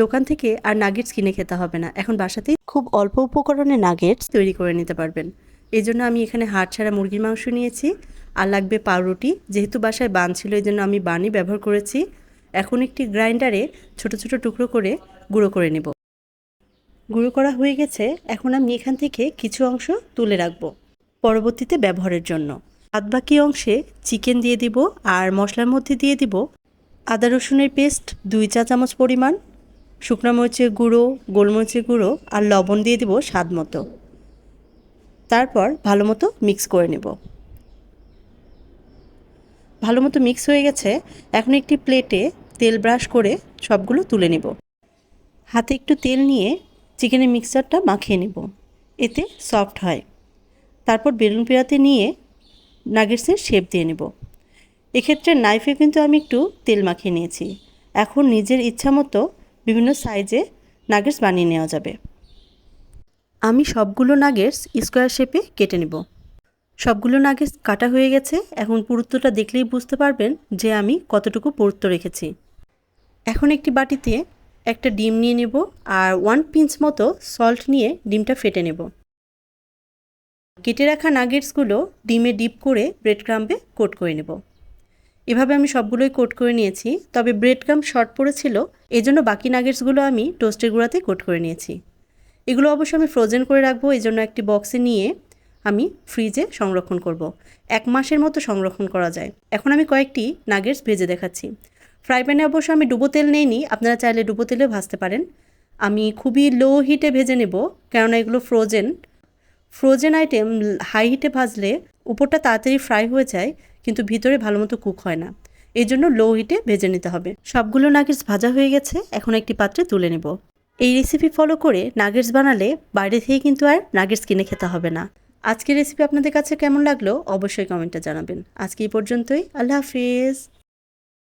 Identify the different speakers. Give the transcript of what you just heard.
Speaker 1: দোকান থেকে আর নাগেটস কিনে খেতে হবে না। এখন বাসাতেই খুব অল্প উপকরণে নাগেটস তৈরি করে নিতে পারবেন। এই জন্য আমি এখানে হাড় ছাড়া মুরগির মাংস নিয়েছি আর লাগবে পাউরুটি। যেহেতু বাসায় বান ছিল এই জন্য আমি বানই ব্যবহার করেছি। এখন একটি গ্রাইন্ডারে ছোট ছোট টুকরো করে গুঁড়ো করে নেব। গুঁড়ো করা হয়ে গেছে। এখন আমি এখান থেকে কিছু অংশ তুলে রাখব পরবর্তীতে ব্যবহারের জন্য। বাদ বাকি অংশে চিকেন দিয়ে দিব আর মশলার মধ্যে দিয়ে দিব আদা রসুনের পেস্ট, দুই চা চামচ পরিমাণ শুকনো মরিচের গুঁড়ো, গোলমরিচের গুঁড়ো আর লবণ দিয়ে দেবো স্বাদ মতো। তারপর ভালো মতো মিক্স করে নেব। ভালো মতো মিক্স হয়ে গেছে, এখন একটি প্লেটে তেল ব্রাশ করে সবগুলো তুলে নেব। হাতে একটু তেল নিয়ে চিকেনের মিক্সচারটা মাখিয়ে নেব। এতে সফট হয়। তারপর বেলুন পেড়াতে নিয়ে নাগেটসের শেপ দিয়ে নেব। এক্ষেত্রে নাইফে কিন্তু আমি একটু তেল মাখিয়ে নিয়েছি। এখন নিজের ইচ্ছা মতো বিভিন্ন সাইজে নাগেটস বানিয়ে নেওয়া যাবে। আমি সবগুলো নাগেটস স্কোয়ার শেপে কেটে নেব। সবগুলো নাগেটস কাটা হয়ে গেছে, এখন পুরুত্বটা দেখলেই বুঝতে পারবেন যে আমি কতটুকু পুরুত্ব রেখেছি। এখন একটি বাটিতে একটা ডিম নিয়ে নেব আর ওয়ান পিঞ্চ মতো সল্ট নিয়ে ডিমটা ফেটে নেব। কেটে রাখা নাগেটসগুলো ডিমে ডিপ করে ব্রেড ক্রাম্বে কোট করে নেব। এভাবে আমি সবগুলোই কোট করে নিয়েছি, তবে ব্রেড ক্রাম্প শর্ট পড়েছিল এজন্য বাকি নাগেটসগুলো আমি টোস্টের গুঁড়াতে কোট করে নিয়েছি। এগুলো অবশ্য আমি ফ্রোজেন করে রাখব এই জন্য একটি বক্সে নিয়ে আমি ফ্রিজে সংরক্ষণ করব। এক মাসের মতো সংরক্ষণ করা যায়। এখন আমি কয়েকটি নাগেটস ভেজে দেখাচ্ছি। ফ্রাই প্যানে অবশ্য আমি ডুবো তেল নেইনি, আপনারা চাইলে ডুবো তেলেও ভাজতে পারেন। আমি খুবই লো হিটে ভেজে নেব, কেননা এগুলো ফ্রোজেন ফ্রোজেন আইটেম হাই হিটে ভাজলে উপরটা তাড়াতাড়ি ফ্রাই হয়ে যায়, কিন্তু ভিতরে ভালো মতো কুক হয় না। এই জন্য লো হিটে ভেজে নিতে হবে। সবগুলো নাগেটস ভাজা হয়ে গেছে, এখন একটি পাত্রে তুলে নেব। এই রেসিপি ফলো করে নাগেটস বানালে বাইরে থেকে কিন্তু আর নাগেটস কিনে খেতে হবে না। আজকের রেসিপি আপনাদের কাছে কেমন লাগল? অবশ্যই কমেন্টে জানাবেন। আজকে এই পর্যন্তই, আল্লাহ হাফিজ।